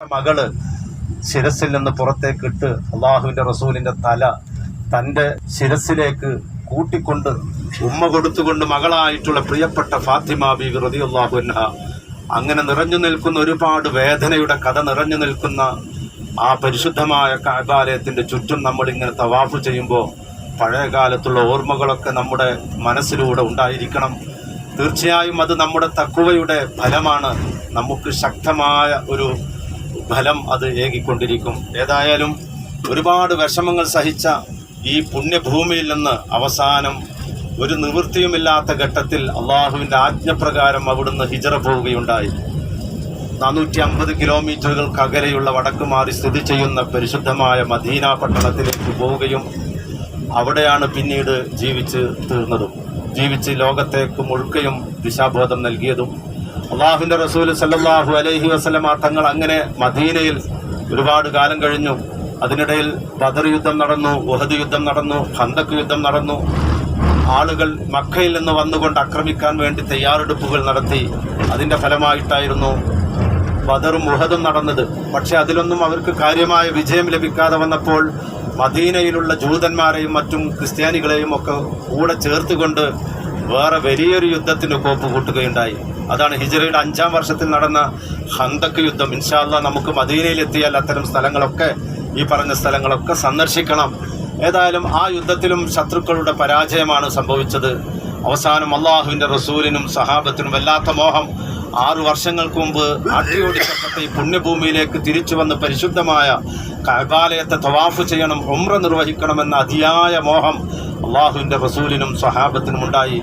മകൾ ശിരസിൽ നിന്ന് പുറത്തേക്ക് ഇട്ട് അള്ളാഹുവിന്റെ റസൂലിന്റെ തല തന്റെ ശിരസിലേക്ക് കൂട്ടിക്കൊണ്ട് ഉമ്മ കൊടുത്തുകൊണ്ട് മകളായിട്ടുള്ള പ്രിയപ്പെട്ട ഫാത്തിമ ബീവി റളിയല്ലാഹു അൻഹ അങ്ങനെ നിറഞ്ഞു നിൽക്കുന്ന ഒരുപാട് വേദനയുടെ കഥ നിറഞ്ഞു നിൽക്കുന്ന ആ പരിശുദ്ധമായ കാബാലയത്തിന്റെ ചുറ്റും നമ്മൾ ഇങ്ങനെ തവാഫ് ചെയ്യുമ്പോൾ പഴയ കാലത്തുള്ള ഓർമ്മകളൊക്കെ നമ്മുടെ മനസ്സിലൂടെ ഉണ്ടായിരിക്കണം. തീർച്ചയായും അത് നമ്മുടെ തക്കുവയുടെ ഫലമാണ്. നമുക്ക് ശക്തമായ ഒരു ഫലം അത് ഏകിക്കൊണ്ടിരിക്കും. ഏതായാലും ഒരുപാട് വിഷമങ്ങൾ സഹിച്ച ഈ പുണ്യഭൂമിയിൽ നിന്ന് അവസാനം ഒരു നിവൃത്തിയുമില്ലാത്ത ഘട്ടത്തിൽ അള്ളാഹുവിന്റെ ആജ്ഞപ്രകാരം അവിടുന്ന് ഹിജറ പോവുകയുണ്ടായി. നാനൂറ്റി അമ്പത് കിലോമീറ്ററുകൾക്ക് അകലെയുള്ള വടക്ക് മാറി സ്ഥിതി ചെയ്യുന്ന പരിശുദ്ധമായ മദീന പട്ടണത്തിലേക്ക് പോവുകയും അവിടെയാണ് പിന്നീട് ജീവിച്ച് തീർന്നതും. ജീവിച്ച് ലോകത്തേക്ക് മുഴുക്കയും ദിശാബോധം നൽകിയതും അള്ളാഹുവിന്റെ റസൂൽ സല്ലാഹു അലൈഹി വസ്ലമ തങ്ങൾ അങ്ങനെ മദീനയിൽ ഒരുപാട് കാലം കഴിഞ്ഞു. അതിനിടയിൽ ബദർ യുദ്ധം നടന്നു ഉഹദ് യുദ്ധം നടന്നു ഹന്തക് യുദ്ധം നടന്നു. ആളുകൾ മക്കയിൽ നിന്ന് വന്നുകൊണ്ട് ആക്രമിക്കാൻ വേണ്ടി തയ്യാറെടുപ്പുകൾ നടത്തി. അതിന്റെ ഫലമായിട്ടായിരുന്നു ബദറും ഉഹദും നടന്നത്. പക്ഷെ അതിലൊന്നും അവർക്ക് കാര്യമായ വിജയം ലഭിക്കാതെ വന്നപ്പോൾ മദീനയിലുള്ള ജൂതന്മാരെയും മറ്റും ക്രിസ്ത്യാനികളെയും ഒക്കെ കൂടെ ചേർത്തുകൊണ്ട് വേറെ വലിയൊരു യുദ്ധത്തിന് കോപ്പ് കൂട്ടുകയുണ്ടായി അതാണ് ഹിജറയുടെ അഞ്ചാം വർഷത്തിൽ നടന്ന ഹന്തക്ക് യുദ്ധം. ഇൻഷാല്ല നമുക്ക് മദീനയിൽ എത്തിയാൽ അത്തരം സ്ഥലങ്ങളൊക്കെ ഈ പറഞ്ഞ സ്ഥലങ്ങളൊക്കെ സന്ദർശിക്കണം. ഏതായാലും ആ യുദ്ധത്തിലും ശത്രുക്കളുടെ പരാജയമാണ് സംഭവിച്ചത്. അവസാനം അള്ളാഹുവിന്റെ റസൂലിനും സഹാബത്തിനും വല്ലാത്ത മോഹം. ആറു വർഷങ്ങൾക്ക് മുമ്പ് അടിയോടിക്കപ്പെട്ട ഈ പുണ്യഭൂമിയിലേക്ക് തിരിച്ചു വന്ന് പരിശുദ്ധമായ കബാലയത്തെ തവാഫ് ചെയ്യണം ഉമ്ര നിർവഹിക്കണമെന്ന അതിയായ മോഹം അള്ളാഹുവിന്റെ റസൂലിനും സഹാബത്തിനും ഉണ്ടായി.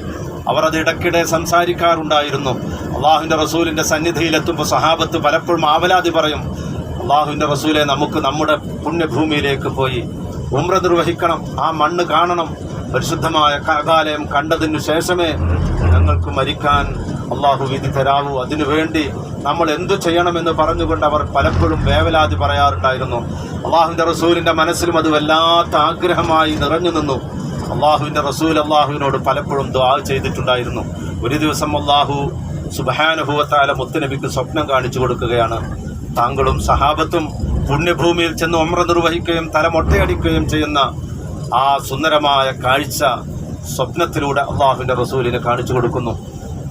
അവർ അത് ഇടയ്ക്കിടെ സംസാരിക്കാറുണ്ടായിരുന്നു. അള്ളാഹുവിന്റെ റസൂലിന്റെ സന്നിധിയിലെത്തുമ്പോൾ സഹാബത്ത് പലപ്പോഴും ആവലാതി പറയും അള്ളാഹുവിന്റെ റസൂലെ നമുക്ക് നമ്മുടെ പുണ്യഭൂമിയിലേക്ക് പോയി ഉമ്ര നിർവഹിക്കണം ആ മണ്ണ് കാണണം പരിശുദ്ധമായ കാകാലയം കണ്ടതിനു ശേഷമേ ഞങ്ങൾക്ക് മരിക്കാൻ അള്ളാഹു വിധി തരാവൂ. അതിനുവേണ്ടി നമ്മൾ എന്തു ചെയ്യണമെന്ന് പറഞ്ഞുകൊണ്ട് അവർ പലപ്പോഴും വേവലാതി പറയാറുണ്ടായിരുന്നു. അള്ളാഹുവിന്റെ റസൂലിന്റെ മനസ്സിലും അത് വല്ലാത്ത ആഗ്രഹമായി നിറഞ്ഞു നിന്നു. അള്ളാഹുവിന്റെ റസൂൽ അള്ളാഹുവിനോട് പലപ്പോഴും ദ്വാ ചെയ്തിട്ടുണ്ടായിരുന്നു. ഒരു ദിവസം അള്ളാഹു സുബഹാനുഭവത്താല മുത്തനബിക്ക് സ്വപ്നം കാണിച്ചു കൊടുക്കുകയാണ്. താങ്കളും സഹാബത്തും പുണ്യഭൂമിയിൽ ചെന്ന് ഒമ്ര നിർവഹിക്കുകയും തലമൊട്ടയടിക്കുകയും ചെയ്യുന്ന ആ സുന്ദരമായ കാഴ്ച സ്വപ്നത്തിലൂടെ അള്ളാഹുവിന്റെ റസൂലിനെ കാണിച്ചു കൊടുക്കുന്നു.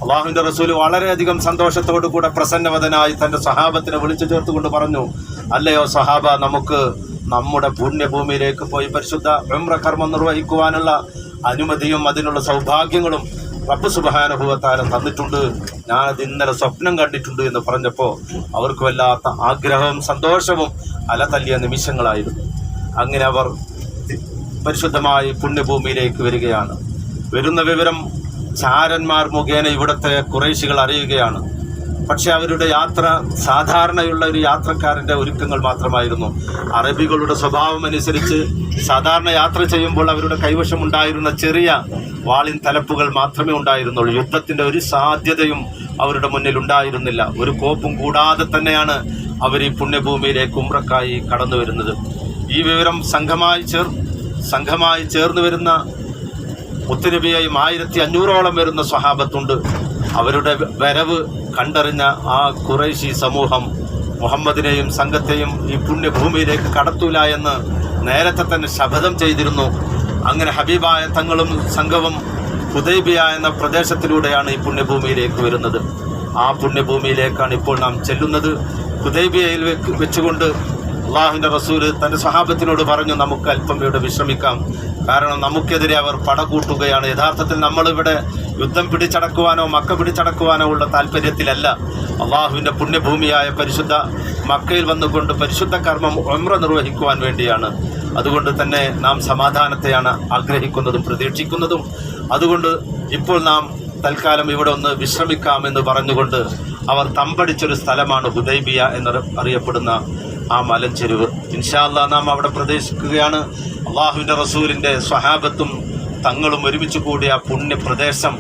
അള്ളാഹുവിന്റെ റസൂൽ വളരെയധികം സന്തോഷത്തോടു കൂടെ പ്രസന്നവതനായി തന്റെ സഹാബത്തിനെ വിളിച്ചു ചേർത്തുകൊണ്ട് പറഞ്ഞു അല്ലയോ സഹാബ നമുക്ക് നമ്മുടെ പുണ്യഭൂമിയിലേക്ക് പോയി പരിശുദ്ധ ഉംറ കർമ്മം നിർവഹിക്കുവാനുള്ള അനുമതിയും അതിനുള്ള സൗഭാഗ്യങ്ങളും റബ്ബ് സുബാനുഭവത്താരം തന്നിട്ടുണ്ട്. ഞാനത് ഇന്നലെ സ്വപ്നം കണ്ടിട്ടുണ്ട് എന്ന് പറഞ്ഞപ്പോൾ അവർക്ക് വല്ലാത്ത ആഗ്രഹവും സന്തോഷവും അലതല്ലിയ നിമിഷങ്ങളായിരുന്നു. അങ്ങനെ അവർ പരിശുദ്ധമായി പുണ്യഭൂമിയിലേക്ക് വരികയാണ്. വരുന്ന വിവരം ചാരന്മാർ മുഖേന ഇവിടുത്തെ കുറേശികൾ അറിയുകയാണ്. പക്ഷെ അവരുടെ യാത്ര സാധാരണയുള്ള ഒരു യാത്രക്കാരന്റെ ഒരുക്കങ്ങൾ മാത്രമായിരുന്നു. അറബികളുടെ സ്വഭാവം അനുസരിച്ച് സാധാരണ യാത്ര ചെയ്യുമ്പോൾ അവരുടെ കൈവശം ഉണ്ടായിരുന്ന ചെറിയ വാളിൻ തലപ്പുകൾ മാത്രമേ ഉണ്ടായിരുന്നുള്ളൂ. യുദ്ധത്തിന്റെ ഒരു സാധ്യതയും അവരുടെ മുന്നിൽ ഉണ്ടായിരുന്നില്ല. ഒരു കോപ്പും കൂടാതെ തന്നെയാണ് അവർ ഈ പുണ്യഭൂമിയിലേക്ക് ഉമ്രക്കായി കടന്നു വരുന്നത്. ഈ വിവരം സംഘമായി ചേർ സംഘമായി ചേർന്ന് വരുന്ന മുത്തുനബിയായും ആയിരത്തി അഞ്ഞൂറോളം വരുന്ന സ്വഹാബത്തുണ്ട്. അവരുടെ വരവ് കണ്ടറിഞ്ഞ ആ കുറേശി സമൂഹം മുഹമ്മദിനെയും സംഘത്തെയും ഈ പുണ്യഭൂമിയിലേക്ക് കടത്തൂല എന്ന് നേരത്തെ തന്നെ ശപഥം ചെയ്തിരുന്നു. അങ്ങനെ ഹബീബായ തങ്ങളും സംഘവും ഹുദൈബിയ എന്ന പ്രദേശത്തിലൂടെയാണ് ഈ പുണ്യഭൂമിയിലേക്ക് വരുന്നത്. ആ പുണ്യഭൂമിയിലേക്കാണ് ഇപ്പോൾ നാം ചെല്ലുന്നത്. ഹുദൈബിയയിൽ വെച്ചുകൊണ്ട് അള്ളാഹുവിന്റെ റസൂൽ തന്റെ സഹാബത്തിനോട് പറഞ്ഞു നമുക്ക് അല്പം ഇവിടെ വിശ്രമിക്കാം. കാരണം നമുക്കെതിരെ അവർ പടകൂട്ടുകയാണ്. യഥാർത്ഥത്തിൽ നമ്മളിവിടെ യുദ്ധം പിടിച്ചടക്കുവാനോ മക്ക പിടിച്ചടക്കുവാനോ ഉള്ള താല്പര്യത്തിലല്ല അള്ളാഹുവിന്റെ പുണ്യഭൂമിയായ പരിശുദ്ധ മക്കയിൽ വന്നുകൊണ്ട് പരിശുദ്ധ കർമ്മം ഒമ്ര നിർവഹിക്കുവാൻ വേണ്ടിയാണ്. അതുകൊണ്ട് തന്നെ നാം സമാധാനത്തെയാണ് ആഗ്രഹിക്കുന്നതും പ്രതീക്ഷിക്കുന്നതും. അതുകൊണ്ട് ഇപ്പോൾ നാം തൽക്കാലം ഇവിടെ ഒന്ന് വിശ്രമിക്കാമെന്ന് പറഞ്ഞുകൊണ്ട് അവർ തമ്പടിച്ചൊരു സ്ഥലമാണ് ഹുദൈബിയ എന്ന് അറിയപ്പെടുന്ന ആ മലഞ്ചെരുവ്. ഇൻഷാല്ല നാം അവിടെ പ്രതീക്ഷിക്കുകയാണ് അള്ളാഹുവിന്റെ റസൂലിന്റെ സ്വഹാബത്തും തങ്ങളും ഒരുമിച്ച് കൂടിയ പുണ്യപ്രദേശം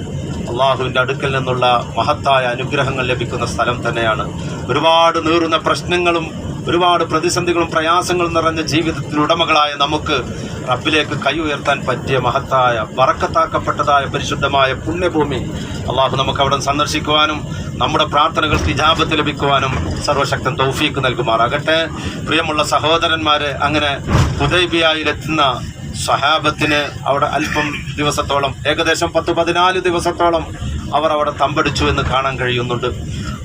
അള്ളാഹുവിന്റെ അടുക്കൽ നിന്നുള്ള മഹത്തായ അനുഗ്രഹങ്ങൾ ലഭിക്കുന്ന സ്ഥലം തന്നെയാണ്. ഒരുപാട് നീറുന്ന പ്രശ്നങ്ങളും ഒരുപാട് പ്രതിസന്ധികളും പ്രയാസങ്ങളും നിറഞ്ഞ ജീവിതത്തിലുടമകളായ നമുക്ക് റബ്ബിലേക്ക് കൈ ഉയർത്താൻ പറ്റിയ മഹത്തായ വറക്കത്താക്കപ്പെട്ടതായ പരിശുദ്ധമായ പുണ്യഭൂമി അള്ളാഹു നമുക്ക് അവിടെ സന്ദർശിക്കുവാനും നമ്മുടെ പ്രാർത്ഥനകൾ തിജാപത്ത് ലഭിക്കുവാനും സർവശക്തൻ തൗഫീക്ക് നൽകുമാറാകട്ടെ. പ്രിയമുള്ള സഹോദരന്മാരെ അങ്ങനെ ഹുദൈബിയായിലെത്തുന്ന സഹാബത്തിന് അവിടെ അല്പം ദിവസത്തോളം ഏകദേശം പത്ത് പതിനാല് ദിവസത്തോളം അവർ അവിടെ തമ്പടിച്ചു എന്ന് കാണാൻ കഴിയുന്നുണ്ട്.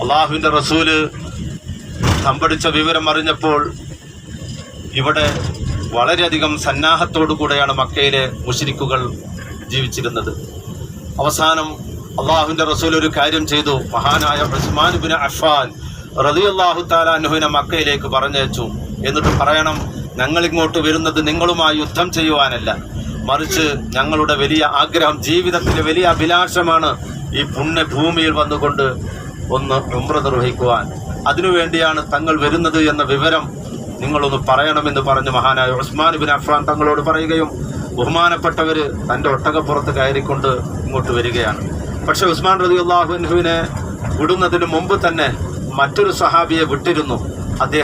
അള്ളാഹുവിന്റെ റസൂൽ തമ്പടിച്ച വിവരം അറിഞ്ഞപ്പോൾ ഇവിടെ വളരെയധികം സന്നാഹത്തോടു കൂടെയാണ് മക്കയിലെ മുഷരിക്കുകൾ ജീവിച്ചിരുന്നത്. അവസാനം അള്ളാഹുവിന്റെ റസൂൽ ഒരു കാര്യം ചെയ്തു. മഹാനായ ഉസ്മാൻ ബിൻ അഫ്ഫാൻ റളിയല്ലാഹു താലാനുഹിനെ മക്കയിലേക്ക് പറഞ്ഞയച്ചു. എന്നിട്ട് പറയണം ഞങ്ങൾ ഇങ്ങോട്ട് വരുന്നത് നിങ്ങളുമായി യുദ്ധം ചെയ്യുവാനല്ല. മറിച്ച് ഞങ്ങളുടെ വലിയ ആഗ്രഹം ജീവിതത്തിലെ വലിയ അഭിലാഷമാണ് ഈ പുണ്യഭൂമിയിൽ വന്നുകൊണ്ട് ഒന്ന് ഉമ്ര നിർവഹിക്കുവാൻ. അതിനുവേണ്ടിയാണ് തങ്ങൾ വരുന്നത് എന്ന വിവരം നിങ്ങളൊന്ന് പറയണമെന്ന് പറഞ്ഞ് മഹാനായ ഉസ്മാൻ ബിൻ അഫ്രാൻ തങ്ങളോട് പറയുകയും ബഹുമാനപ്പെട്ടവർ തന്റെ ഒട്ടകപ്പുറത്ത് കയറിക്കൊണ്ട് ഇങ്ങോട്ട് വരികയാണ്. പക്ഷേ ഉസ്മാൻ റബി അള്ളാഹുവിനെ വിടുന്നതിന് മുമ്പ് തന്നെ മറ്റൊരു സഹാബിയെ വിട്ടിരുന്നു. അദ്ദേഹം